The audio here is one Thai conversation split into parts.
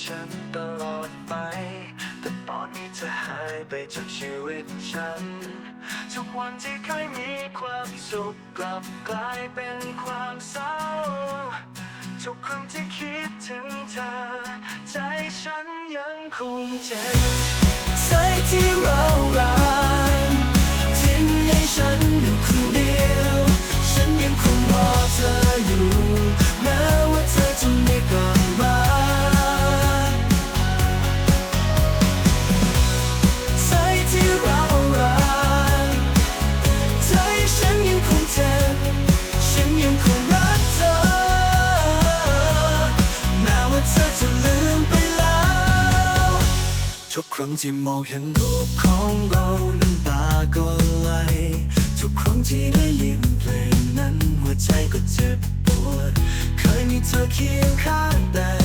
ฉันตลอดไป แต่ตอนนี้เธอหายไปจากชีวิตฉัน ทุกวันที่เคยมีความสุขกลับกลายเป็นความเศร้า ทุกครั้งที่มองเห็นรูปของเราน้ำตาก็ไหลทุกครั้งที่ได้ยินเพลงนั้นหัวใจก็เจ็บปวด เคยมีเธอเคียงข้างแต่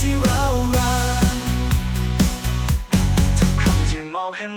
ที่เรารักทุกคำที่มองเห็น